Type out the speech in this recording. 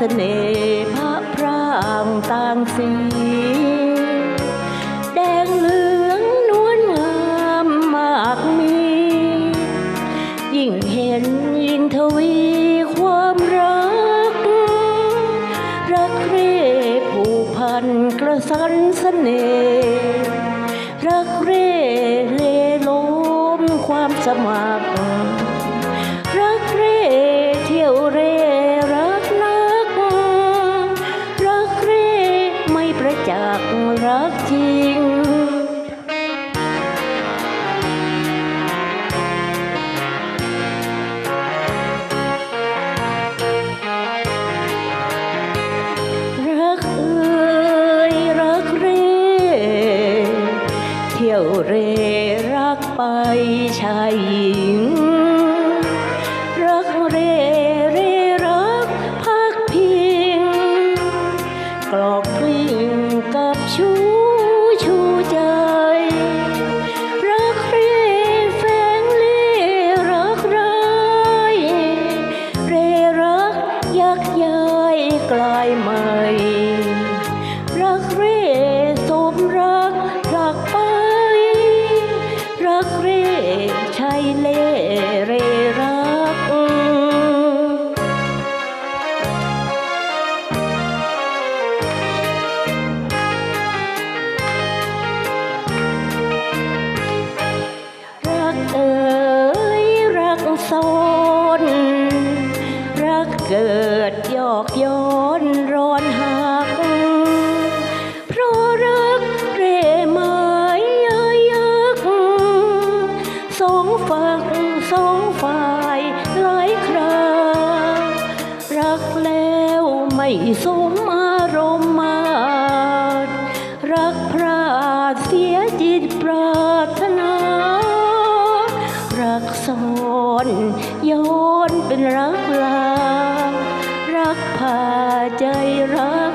สน่ห์พระพรางต่างสี แดงเหลืองนวลงามมากมี ยิ่งเห็นยิ่งทวีความรัก รักเร่ผูกพันกระสันเสน่ห์รักเร่เลล้มความสมัคร ที่ยวเร่รักไปชายหญิง รักเร่เร่รักพักพิงกรอกกลิ้งกับชูชูใจ รักเร่แฝงเล่รักร้ายเร่รักยักย้ายกลายใหม่ เกิดยอกย้อนร้อนหัก เพราะรักเร่ไม้ยยยักสองฝั่งสองฝ่ายหลายครารักแล้วไม่สมอารมณ์มารักพระเสียจิตปรารถนา รักซ้อนย้อนเป็นรักลา กพาใจรัก